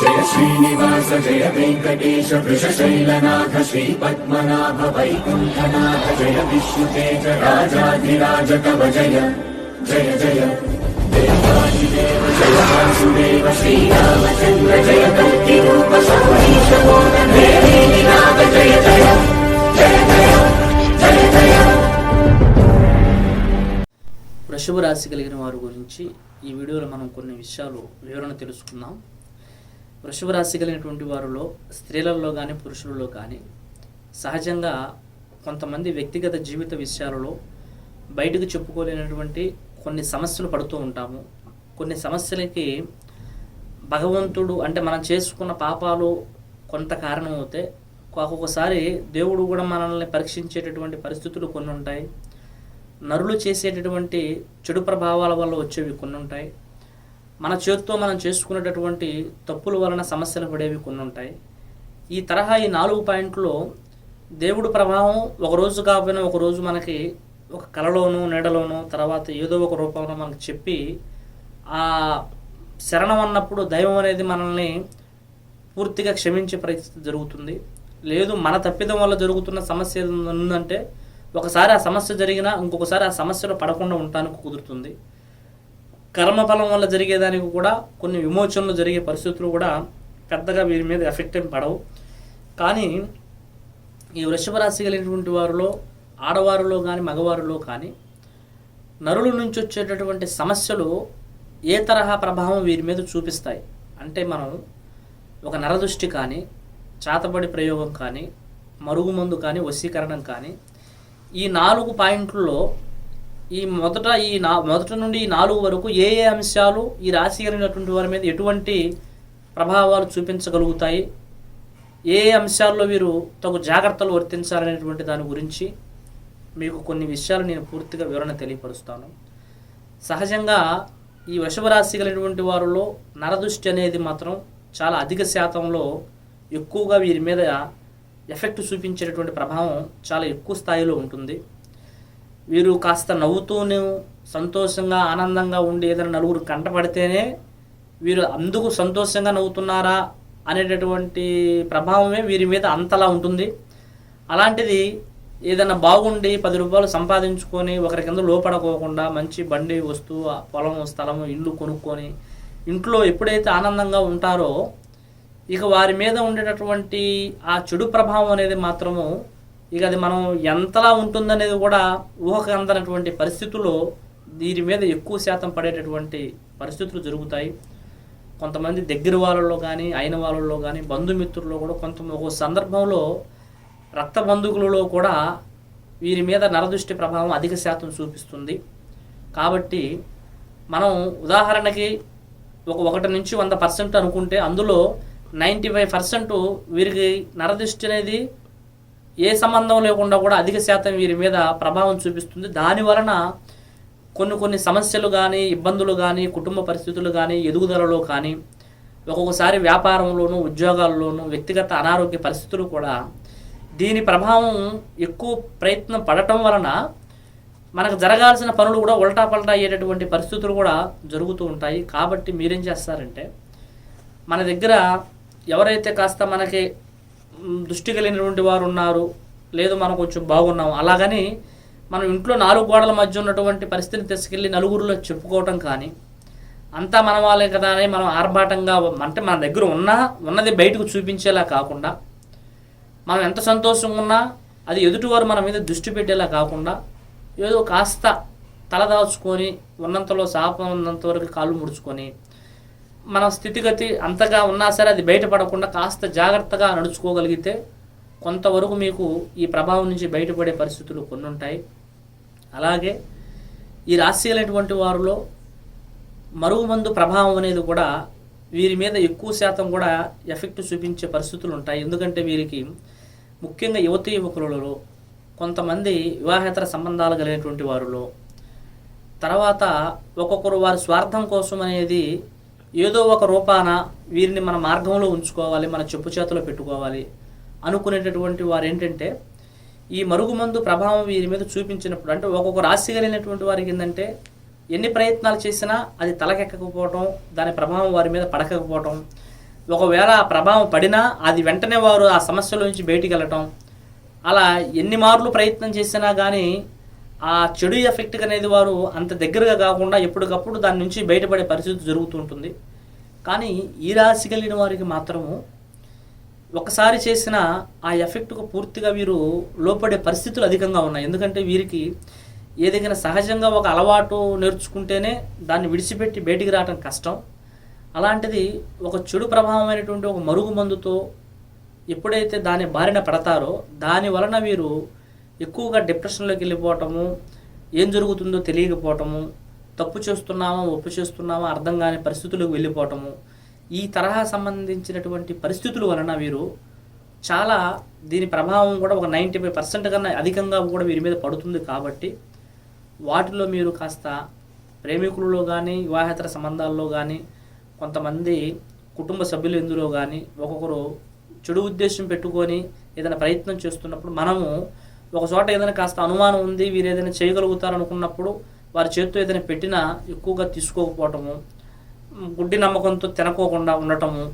జయ శ్రీనివాస జయ వెంకటేశ వృషశైలనాథ శ్రీ పద్మనాభ వైకుంఠనాథ జయ విష్ణుతేజ రాజాధిరాజ కవ జయ జయ జయ. దేవాదిదేవ జయ వాసుదేవ శ్రీరామచంద్ర జయ కల్కి రూప సౌరీశ నాథ జయ జయ జయ జయ జయ జయ. వృషభ రాశి కలిగిన వారి గురించి ఈ వీడియోలో మనం కొన్ని విషయాలు వివరణ తెలుసుకుందాం. వృషభ రాశి కలిగినటువంటి వారిలో స్త్రీలలో కానీ పురుషులలో కానీ సహజంగా కొంతమంది వ్యక్తిగత జీవిత విషయాలలో బయటకు చెప్పుకోలేనటువంటి కొన్ని సమస్యలు పడుతూ ఉంటాము. కొన్ని సమస్యలకి భగవంతుడు అంటే మనం చేసుకున్న పాపాలు కొంత కారణం అవుతే ఒక్కొక్కసారి దేవుడు కూడా మనల్ని పరీక్షించేటటువంటి పరిస్థితులు కొన్ని ఉంటాయి. నరులు చేసేటటువంటి చెడు ప్రభావాల వల్ల వచ్చేవి కొన్ని ఉంటాయి. మన చేతితో మనం చేసుకునేటటువంటి తప్పుల వలన సమస్యలు పడేవి కొన్ని ఉంటాయి. ఈ తరహా ఈ నాలుగు పాయింట్లో దేవుడు ప్రభావం ఒక రోజు కాకపోయినా ఒక రోజు మనకి ఒక కలలోనూ నీడలోనూ తర్వాత ఏదో ఒక రూపంలో మనకు చెప్పి ఆ శరణం అన్నప్పుడు దైవం అనేది మనల్ని పూర్తిగా క్షమించే పరిస్థితి జరుగుతుంది. లేదు మన తప్పిదం వల్ల జరుగుతున్న సమస్య ఉందంటే ఒకసారి ఆ సమస్య జరిగినా ఇంకొకసారి ఆ సమస్యలో పడకుండా ఉండటానికి కుదురుతుంది. కర్మఫలం వల్ల జరిగేదానికి కూడా కొన్ని విమోచనలు జరిగే పరిస్థితులు కూడా పెద్దగా వీరి మీద ఎఫెక్ట్ ఏం పడవు. కానీ ఈ వృషభ రాశి కలిగినటువంటి వారిలో ఆడవారిలో కానీ మగవారిలో కానీ నరుల నుంచి వచ్చేటటువంటి సమస్యలు ఏ తరహా ప్రభావం వీరి మీద చూపిస్తాయి. అంటే మనం ఒక నరదృష్టి కానీ చాతబడి ప్రయోగం కానీ మరుగుమందు కానీ వశీకరణం కానీ ఈ నాలుగు పాయింట్లలో ఈ మొదట ఈ నా మొదట నుండి ఈ నాలుగు వరకు ఏ ఏ అంశాలు ఈ రాశి కలిగినటువంటి వారి మీద ఎటువంటి ప్రభావాలు చూపించగలుగుతాయి? ఏ ఏ అంశాల్లో వీరు తగు జాగ్రత్తలు వర్తించాలనేటువంటి దాని గురించి మీకు కొన్ని విషయాలు నేను పూర్తిగా వివరణ తెలియపరుస్తాను. సహజంగా ఈ వృషభ రాశి కలిగినటువంటి వారిలో నరదృష్టి అనేది మాత్రం చాలా అధిక శాతంలో ఎక్కువగా వీరి మీద ఎఫెక్ట్ చూపించేటటువంటి ప్రభావం చాలా ఎక్కువ స్థాయిలో ఉంటుంది. వీరు కాస్త నవ్వుతూనే సంతోషంగా ఆనందంగా ఉండి ఏదైనా నలుగురు కంటపడితేనే వీరు అందుకు సంతోషంగా నవ్వుతున్నారా అనేటటువంటి ప్రభావమే వీరి మీద అంతలా ఉంటుంది. అలాంటిది ఏదైనా బాగుండి పది రూపాయలు సంపాదించుకొని ఒకరి కింద లోపడకోకుండా మంచి బండి వస్తువు పొలం స్థలము ఇల్లు కొనుక్కొని ఇంట్లో ఎప్పుడైతే ఆనందంగా ఉంటారో ఇక వారి మీద ఉండేటటువంటి ఆ చెడు ప్రభావం అనేది మాత్రము ఇక అది మనం ఎంతలా ఉంటుందనేది కూడా ఊహకు అందనటువంటి పరిస్థితుల్లో దీని మీద ఎక్కువ శాతం పడేటటువంటి పరిస్థితులు జరుగుతాయి. కొంతమంది దగ్గర వాళ్ళలో కానీ అయిన వాళ్ళలో కానీ బంధుమిత్రుల్లో కూడా కొంత ఒక సందర్భంలో రక్త బంధువులలో కూడా వీరి మీద నరదృష్టి ప్రభావం అధిక శాతం చూపిస్తుంది. కాబట్టి మనం ఉదాహరణకి ఒక ఒకటి నుంచి వంద పర్సెంట్ అనుకుంటే అందులో నైంటీ ఫైవ్ పర్సెంట్ వీరికి నరదృష్టి అనేది ఏ సంబంధం లేకుండా కూడా అధిక శాతం వీరి మీద ప్రభావం చూపిస్తుంది. దాని వలన కొన్ని కొన్ని సమస్యలు కానీ ఇబ్బందులు కానీ కుటుంబ పరిస్థితులు కానీ ఎదుగుదలలో కానీ ఒక్కొక్కసారి వ్యాపారంలోనూ ఉద్యోగాల్లోనూ వ్యక్తిగత అనారోగ్య పరిస్థితులు కూడా దీని ప్రభావం ఎక్కువ ప్రయత్నం పడటం వలన మనకు జరగాల్సిన పనులు కూడా ఉల్టా పల్టా అయ్యేటటువంటి పరిస్థితులు కూడా జరుగుతూ ఉంటాయి. కాబట్టి మీరేం చేస్తారంటే మన దగ్గర ఎవరైతే కాస్త మనకి దృష్టి కలిగినటువంటి వారు ఉన్నారు. లేదు మనం కొంచెం బాగున్నాం అలాగని మనం ఇంట్లో నాలుగు గోడల మధ్య ఉన్నటువంటి పరిస్థితిని తీసుకెళ్ళి నలుగురిలో చెప్పుకోవటం కానీ అంతా మన వాళ్ళే కదా అని మనం ఆర్భాటంగా అంటే మన దగ్గర ఉన్నా ఉన్నది బయటకు చూపించేలా కాకుండా మనం ఎంత సంతోషంగా ఉన్నా అది ఎదుటివారు మన మీద దృష్టి పెట్టేలా కాకుండా ఏదో కాస్త తలదాచుకొని ఉన్నంతలో శాపం ఉన్నంత వరకు కాళ్ళు ముడుచుకొని మన స్థితిగతి అంతగా ఉన్నా సరే అది బయటపడకుండా కాస్త జాగ్రత్తగా నడుచుకోగలిగితే కొంతవరకు మీకు ఈ ప్రభావం నుంచి బయటపడే పరిస్థితులు కొన్ని ఉంటాయి అలాగే ఈ రాశిలైనటువంటి వారిలో మరుగుమందు ప్రభావం అనేది కూడా వీరి మీద ఎక్కువ శాతం కూడా ఎఫెక్ట్ చూపించే పరిస్థితులు ఉంటాయి. ఎందుకంటే వీరికి ముఖ్యంగా యువతి యువకులలో కొంతమంది వివాహేతర సంబంధాలు కలిగినటువంటి వారిలో తర్వాత ఒక్కొక్కరు వారి స్వార్థం కోసం అనేది ఏదో ఒక రూపాన వీరిని మన మార్గంలో ఉంచుకోవాలి మన చెప్పు చేతిలో పెట్టుకోవాలి అనుకునేటటువంటి వారు ఏంటంటే ఈ మరుగుమందు ప్రభావం వీరి మీద చూపించినప్పుడు అంటే ఒక్కొక్క రాశి కలిగినటువంటి వారికి ఏంటంటే ఎన్ని ప్రయత్నాలు చేసినా అది తలకెక్కకపోవటం దాని ప్రభావం వారి మీద పడకపోవటం ఒకవేళ ఆ ప్రభావం పడినా అది వెంటనే వారు ఆ సమస్యల నుంచి బయటికి వెళ్ళటం అలా ఎన్ని మార్లు ప్రయత్నం చేసినా కానీ ఆ చెడు ఎఫెక్ట్ అనేది వారు అంత దగ్గరగా కాకుండా ఎప్పటికప్పుడు దాని నుంచి బయటపడే పరిస్థితి జరుగుతుంటుంది కానీ ఈ రాశి కలిగిన వారికి మాత్రము ఒకసారి చేసిన ఆ ఎఫెక్ట్కు పూర్తిగా వీరు లోపడే పరిస్థితులు అధికంగా ఉన్నాయి. ఎందుకంటే వీరికి ఏదైనా సహజంగా ఒక అలవాటు నేర్చుకుంటేనే దాన్ని విడిచిపెట్టి బయటికి రావడం కష్టం. అలాంటిది ఒక చెడు ప్రభావమైనటువంటి ఒక మరుగు మందుతో ఎప్పుడైతే దాని బారిన పడతారో దాని వలన వీరు ఎక్కువగా డిప్రెషన్లోకి వెళ్ళిపోవటము ఏం జరుగుతుందో తెలియకపోవటము తప్పు చేస్తున్నామా ఒప్పు చేస్తున్నామా అర్థం కాని పరిస్థితులకు వెళ్ళిపోవటము ఈ తరహా సంబంధించినటువంటి పరిస్థితుల వలన వీరు చాలా దీని ప్రభావం కూడా ఒక నైంటీ ఫైవ్ పర్సెంట్ కన్నా అధికంగా కూడా వీరి మీద పడుతుంది కాబట్టి వాటిలో మీరు కాస్త ప్రేమికులలో కానీ వివాహేతర సంబంధాల్లో కానీ కొంతమంది కుటుంబ సభ్యులు ఎందులో కానీ ఒక్కొక్కరు చెడు ఉద్దేశం పెట్టుకొని ఏదైనా ప్రయత్నం చేస్తున్నప్పుడు మనము ఒక చోట ఏదైనా కాస్త అనుమానం ఉంది వీరు ఏదైనా చేయగలుగుతారనుకున్నప్పుడు వారి చేతితో ఏదైనా పెట్టినా ఎక్కువగా తీసుకోకపోవటము గుడ్డి నమ్మకంతో తినకోకుండా ఉండటము.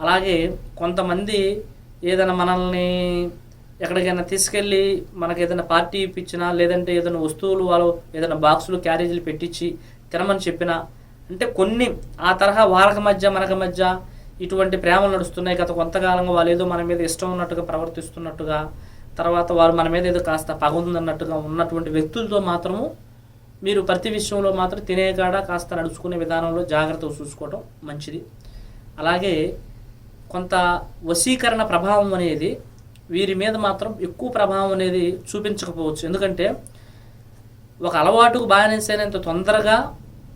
అలాగే కొంతమంది ఏదైనా మనల్ని ఎక్కడికైనా తీసుకెళ్ళి మనకి ఏదైనా పార్టీ ఇప్పించినా లేదంటే ఏదైనా వస్తువులు వాళ్ళు ఏదైనా బాక్సులు క్యారేజీలు పెట్టించి తినమని చెప్పినా అంటే కొన్ని ఆ తరహా వాళ్ళకి మధ్య మనకి మధ్య ఇటువంటి ప్రేమలు నడుస్తున్నాయి గత కొంతకాలంగా వాళ్ళు ఏదో మన మీద ఇష్టం ఉన్నట్టుగా ప్రవర్తిస్తున్నట్టుగా తర్వాత వారు మన మీద ఏదో కాస్త పగ ఉందన్నట్టుగా ఉన్నటువంటి వ్యక్తులతో మాత్రము మీరు ప్రతి విషయంలో మాత్రం తినేకాడ కాస్త నడుచుకునే విధానంలో జాగ్రత్తగా చూసుకోవడం మంచిది. అలాగే కొంత వశీకరణ ప్రభావం అనేది వీరి మీద మాత్రం ఎక్కువ ప్రభావం అనేది చూపించకపోవచ్చు. ఎందుకంటే ఒక అలవాటుకు బానిసైనంత తొందరగా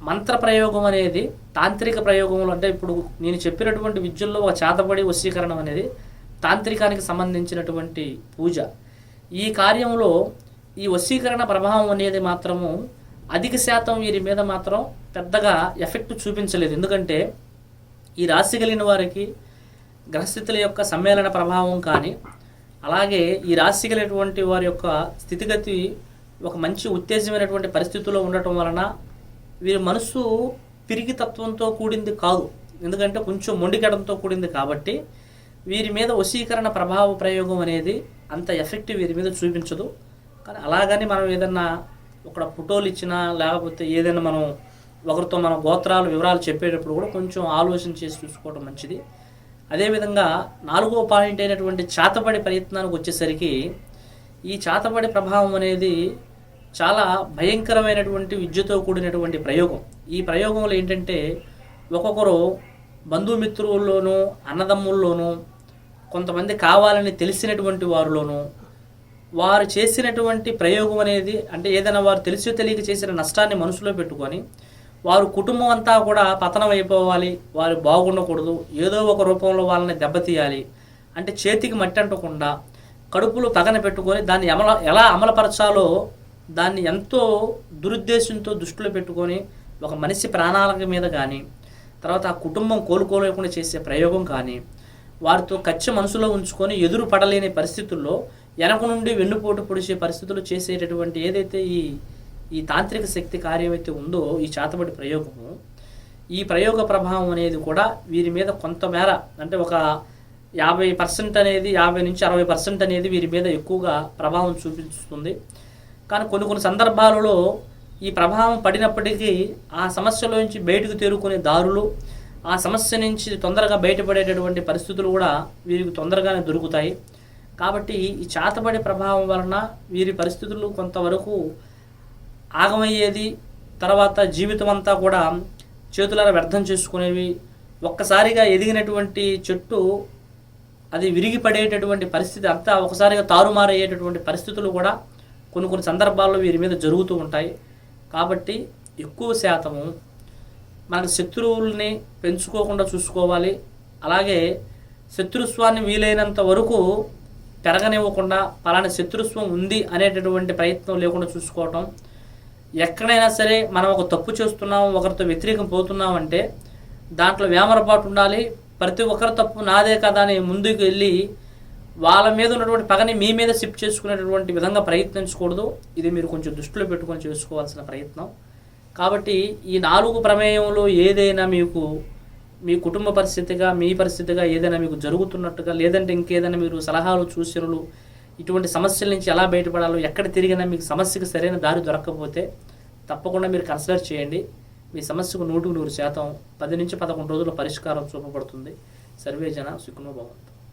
మంత్ర ప్రయోగం అనేది తాంత్రిక ప్రయోగంలో అంటే ఇప్పుడు నేను చెప్పినటువంటి విద్యల్లో ఒక చేతబడి వశీకరణం అనేది తాంత్రికానికి సంబంధించినటువంటి పూజ. ఈ కార్యంలో ఈ వశీకరణ ప్రభావం అనేది మాత్రము అధిక శాతం వీరి మీద మాత్రం పెద్దగా ఎఫెక్ట్ చూపించలేదు. ఎందుకంటే ఈ రాశి కలిగిన వారికి గ్రహస్థితుల యొక్క సమ్మేళన ప్రభావం కానీ అలాగే ఈ రాశి కలిగినటువంటి వారి యొక్క స్థితిగతి ఒక మంచి ఉత్తేజమైనటువంటి పరిస్థితుల్లో ఉండటం వలన వీరి మనసు పిరిగి తత్వంతో కూడింది కాదు. ఎందుకంటే కొంచెం మొండికెడంతో కూడింది కాబట్టి వీరి మీద వశీకరణ ప్రభావ ప్రయోగం అనేది అంత ఎఫెక్టివ్ వీరి మీద చూపించదు. కానీ అలాగని మనం ఏదన్నా ఒక ఫోటోలు ఇచ్చినా లేకపోతే ఏదైనా మనం ఒకరితో మన గోత్రాలు వివరాలు చెప్పేటప్పుడు కూడా కొంచెం ఆలోచన చేసి చూసుకోవడం మంచిది. అదేవిధంగా నాలుగో పాయింట్ అయినటువంటి చాతపడి ప్రయత్నానికి వచ్చేసరికి ఈ చాతపడి ప్రభావం అనేది చాలా భయంకరమైనటువంటి విద్యతో కూడినటువంటి ప్రయోగం. ఈ ప్రయోగంలో ఏంటంటే ఒక్కొక్కరు బంధుమిత్రుల్లోనూ అన్నదమ్ముల్లోనూ కొంతమంది కావాలని తెలిసినటువంటి వారిలోనూ వారు చేసినటువంటి ప్రయోగం అనేది అంటే ఏదైనా వారు తెలిసి తెలియక చేసిన నష్టాన్ని మనసులో పెట్టుకొని వారు కుటుంబం అంతా కూడా పతనం అయిపోవాలి వారు బాగుండకూడదు ఏదో ఒక రూపంలో వాళ్ళని దెబ్బతీయాలి అంటే చేతికి మట్టి అంటకుండా కడుపులో పగన పెట్టుకొని దాన్ని అమల ఎలా అమలుపరచాలో దాన్ని ఎంతో దురుద్దేశంతో దృష్టిలో పెట్టుకొని ఒక మనిషి ప్రాణాల మీద కానీ తర్వాత ఆ కుటుంబం కోలుకోలేకుండా చేసే ప్రయోగం కానీ వారితో కచ్చ మనసులో ఉంచుకొని ఎదురు పడలేని పరిస్థితుల్లో వెనక నుండి వెన్నుపోటు పొడిచే పరిస్థితులు చేసేటటువంటి ఏదైతే ఈ ఈ తాంత్రిక శక్తి కార్యమైతే ఉందో ఈ చాతబడి ప్రయోగము ఈ ప్రయోగ ప్రభావం అనేది కూడా వీరి మీద కొంతమేర అంటే ఒక యాభై పర్సెంట్ అనేది యాభై నుంచి అరవై పర్సెంట్ అనేది వీరి మీద ఎక్కువగా ప్రభావం చూపిస్తుంది. కానీ కొన్ని కొన్ని సందర్భాలలో ఈ ప్రభావం పడినప్పటికీ ఆ సమస్యలో నుంచి బయటకు తేరుకునే దారులు ఆ సమస్య నుంచి తొందరగా బయటపడేటటువంటి పరిస్థితులు కూడా వీరికి తొందరగానే దొరుకుతాయి. కాబట్టి ఈ చేతబడి ప్రభావం వలన వీరి పరిస్థితులు కొంతవరకు ఆగమయ్యేది తర్వాత జీవితం అంతా కూడా చేతులారా వ్యర్థం చేసుకునేవి ఒక్కసారిగా ఎదిగినటువంటి చెట్టు అది విరిగి పడేటటువంటి పరిస్థితి అంతా ఒకసారిగా తారుమారయ్యేటటువంటి పరిస్థితులు కూడా కొన్ని కొన్ని సందర్భాల్లో వీరి మీద జరుగుతూ ఉంటాయి. కాబట్టి ఎక్కువ శాతము మనకు శత్రువుల్ని పెంచుకోకుండా చూసుకోవాలి. అలాగే శత్రుత్వాన్ని వీలైనంత వరకు పెరగనివ్వకుండా పలానా శత్రుత్వం ఉంది అనేటటువంటి ప్రయత్నం లేకుండా చూసుకోవటం. ఎక్కడైనా సరే మనం ఒక తప్పు చేస్తున్నాం ఒకరితో వ్యతిరేకం పోతున్నాం అంటే దాంట్లో వేమరపాటు ఉండాలి. ప్రతి ఒక్కరి తప్పు నాదే కదా అని ముందుకు వెళ్ళి వాళ్ళ మీద ఉన్నటువంటి పగని మీ మీద షిఫ్ట్ చేసుకునేటటువంటి విధంగా ప్రయత్నించకూడదు. ఇది మీరు కొంచెం దృష్టిలో పెట్టుకొని చేసుకోవాల్సిన ప్రయత్నం. కాబట్టి ఈ నాలుగు ప్రమేయంలో ఏదైనా మీకు మీ కుటుంబ పరిస్థితిగా మీ పరిస్థితిగా ఏదైనా మీకు జరుగుతున్నట్టుగా లేదంటే ఇంకేదైనా మీరు సలహాలు సూచనలు ఇటువంటి సమస్యల నుంచి ఎలా బయటపడాలో ఎక్కడ తిరిగినా మీకు సమస్యకు సరైన దారి దొరకకపోతే తప్పకుండా మీరు కన్సిడర్ చేయండి. మీ సమస్యకు నూటికి నూరు శాతం పది నుంచి పదకొండు రోజుల పరిష్కారం చూపబడుతుంది. సర్వే జన